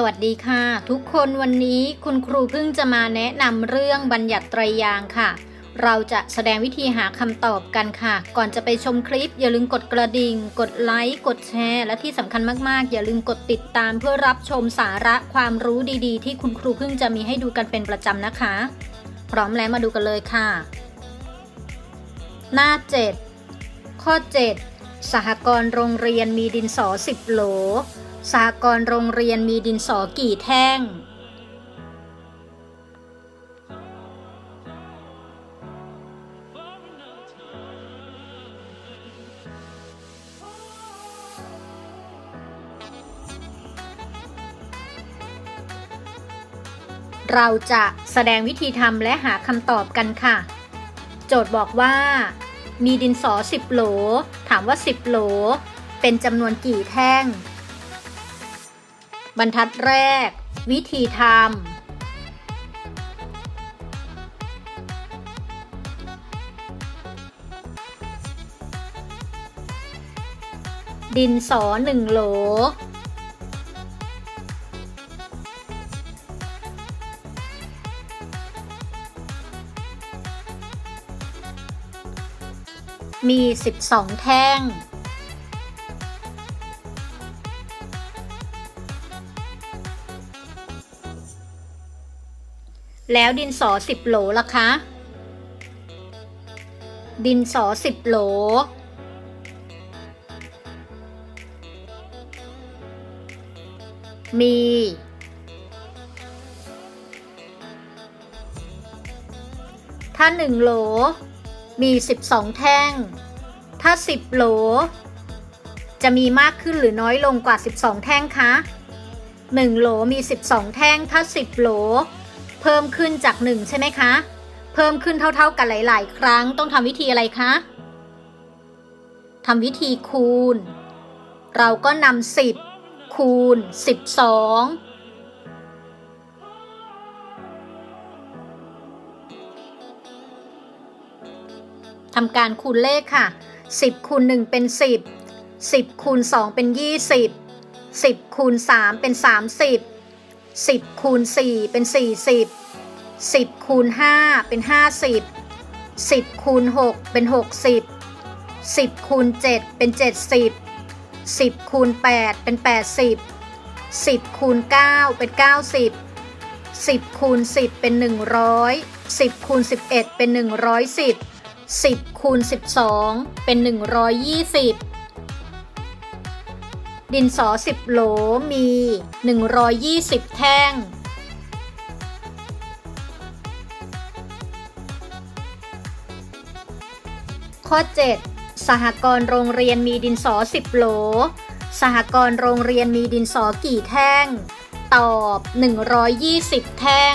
สวัสดีค่ะ ทุกคนวันนี้คุณครูเพิ่งจะมาแนะนำเรื่องบัญญัติไตรยางค์ค่ะ เราจะแสดงวิธีหาคำตอบกันค่ะ ก่อนจะไปชมคลิป อย่าลืมกดกระดิ่ง กดไลค์ กดแชร์ และที่สำคัญมากๆ อย่าลืมกดติดตามเพื่อรับชมสาระความรู้ดีๆ ที่คุณครูเพิ่งจะมีให้ดูกันเป็นประจำนะคะ พร้อมแล้วมาดูกันเลยค่ะ หน้า 7 ข้อ 7 สหกรณ์โรงเรียนมีดินสอ 10โหล สหกรณ์โรงเรียนมีดินสอกี่แท่ง เราจะแสดงวิธีทำและหาคำตอบกันค่ะ โจทย์บอกว่า มีดินสอ 10 โหล ถามว่า 10 โหล เป็นจำนวนกี่แท่ง บรรทัดแรก วิธีทำดินสอหนึ่งโหล มี12แท่ง แล้วดินสอ10โหลล่ะคะ ดินสอ10โหล มี ถ้า1โหล มี12แท่ง ถ้า10โหล จะมีมากขึ้นหรือน้อยลงกว่า12แท่งคะ1โหลมี12แท่ง ถ้า10โหล เพิ่มขึ้นจาก 1 ใช่ไหมคะ เพิ่มขึ้นเท่าๆกันหลาย ๆ ครั้งต้องทำวิธีอะไรคะทำวิธีคูณ เราก็นำ10 คูณ 12ทำการคูณเลขค่ะ 10คูณ1เป็น 10 10คูณ2เป็น 20 10คูณ3เป็น 30 10คูณ4เป็น 40 10คูณ5เป็น 50 10คูณ6เป็น 60 10คูณ7เป็น 70 10คูณ8เป็น 80 10คูณ9เป็น 90 10คูณ10 เป็น 100 10คูณ11 เป็น 110 10คูณ12 เป็น 120 ดินสอ 10 โหลมี 120 แท่ง ข้อ 7 สหกรณ์โรงเรียนมีดินสอ 10 โหล สหกรณ์โรงเรียนมีดินสอกี่แท่ง ตอบ 120 แท่ง